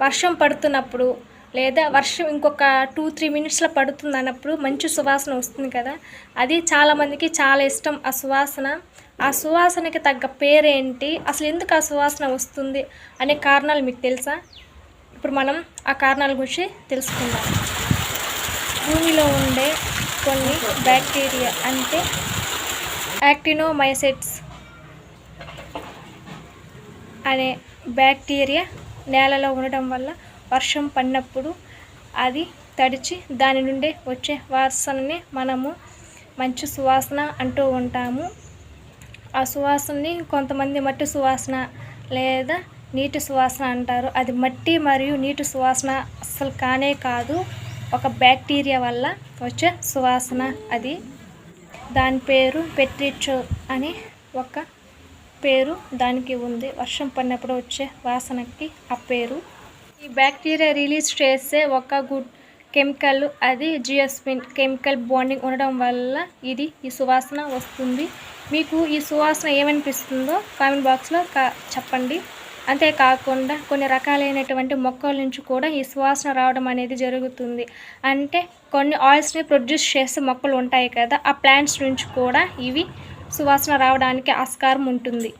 వర్షం పడుతున్నప్పుడు లేదా వర్షం ఇంకొక టూ త్రీ మినిట్స్లో పడుతుంది అన్నప్పుడు మంచి సువాసన వస్తుంది కదా. అది చాలామందికి చాలా ఇష్టం ఆ సువాసన. ఆ సువాసనకి తగ్గ పేరేంటి? అసలు ఎందుకు ఆ సువాసన వస్తుంది అనే కారణాలు మీకు తెలుసా? ఇప్పుడు మనం ఆ కారణాల గురించి తెలుసుకుందాం. భూమిలో ఉండే కొన్ని బ్యాక్టీరియా అంటే యాక్టినోమైసెట్స్ అనే బ్యాక్టీరియా నేలలో ఉండటం వల్ల వర్షం పడినప్పుడు అది తడిచి దాని నుండి వచ్చే వాసనని మనము మంచి సువాసన అంటూ ఉంటాము. ఆ సువాసనని కొంతమంది మట్టి సువాసన లేదా నీటి సువాసన అంటారు. అది మట్టి మరియు నీటి సువాసన అస్సలు కానే కాదు. ఒక బ్యాక్టీరియా వల్ల వచ్చే సువాసన అది. దాని పేరు పెట్రిచో అని ఒక పేరు దానికి ఉంది. వర్షం పడినప్పుడు వచ్చే వాసనకి ఆ పేరు. ఈ బ్యాక్టీరియా రిలీజ్ చేసే ఒక గుడ్ కెమికల్ అది జియోస్మిన్. కెమికల్ బాండింగ్ ఉండడం వల్ల ఇది ఈ సువాసన వస్తుంది. మీకు ఈ సువాసన ఏమనిపిస్తుందో కామెంట్ బాక్స్లో కా చెప్పండి. అంతేకాకుండా కొన్ని రకాలైనటువంటి మొక్కల నుంచి కూడా ఈ సువాసన రావడం అనేది జరుగుతుంది. అంటే కొన్ని ఆయిల్స్ని ప్రొడ్యూస్ చేసే మొక్కలు ఉంటాయి కదా ఆ ప్లాంట్స్ నుంచి కూడా ఇవి సువాసన రావడానికి ఆస్కారం ఉంటుంది.